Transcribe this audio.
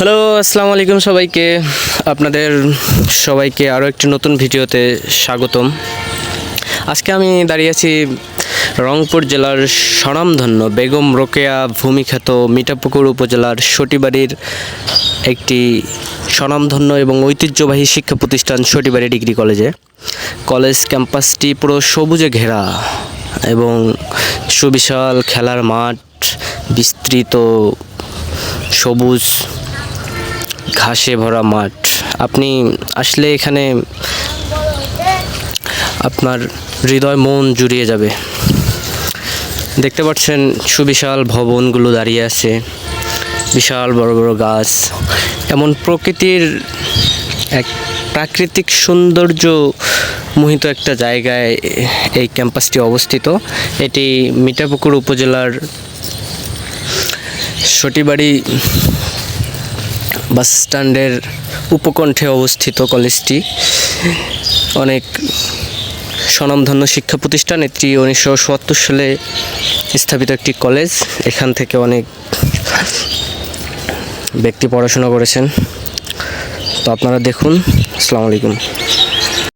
Hello আসসালামু আলাইকুম সবাইকে। আপনাদের সবাইকে আরও একটি নতুন ভিডিওতে স্বাগতম। আজকে আমি দাঁড়িয়ে আছি রংপুর জেলার স্বনামধন্য বেগম রোকেয়া ভূমিখ্যাত মিঠাপুকুর উপজেলার সটিবাড়ির একটি স্বনামধন্য এবং ঐতিহ্যবাহী শিক্ষা প্রতিষ্ঠান সটিবাড়ি ডিগ্রি কলেজে। কলেজ ক্যাম্পাসটি পুরো সবুজে ঘেরা এবং সুবিশাল খেলার মাঠ, বিস্তৃত, সবুজ ঘাসে ভরা মাঠ। আপনি আসলে এখানে আপনার হৃদয় মন জুড়িয়ে যাবে। দেখতে পাচ্ছেন সুবিশাল ভবনগুলো দাঁড়িয়ে আছে। বিশাল বড় বড় গাছ। এমন প্রকৃতির এক প্রাকৃতিক সৌন্দর্য মোহিত একটা জায়গায় এই ক্যাম্পাসটি অবস্থিত। এটি মিঠাপুকুর উপজেলার সটিবাড়ি বাস স্ট্যান্ডের উপকণ্ঠে অবস্থিত কলেজটি অনেক স্বনামধন্য শিক্ষা প্রতিষ্ঠান। এটি উনিশশো চুয়াত্তর সালে স্থাপিত একটি কলেজ। এখান থেকে অনেক ব্যক্তি পড়াশোনা করেছেন। তো আপনারা দেখুন। আসসালামু আলাইকুম।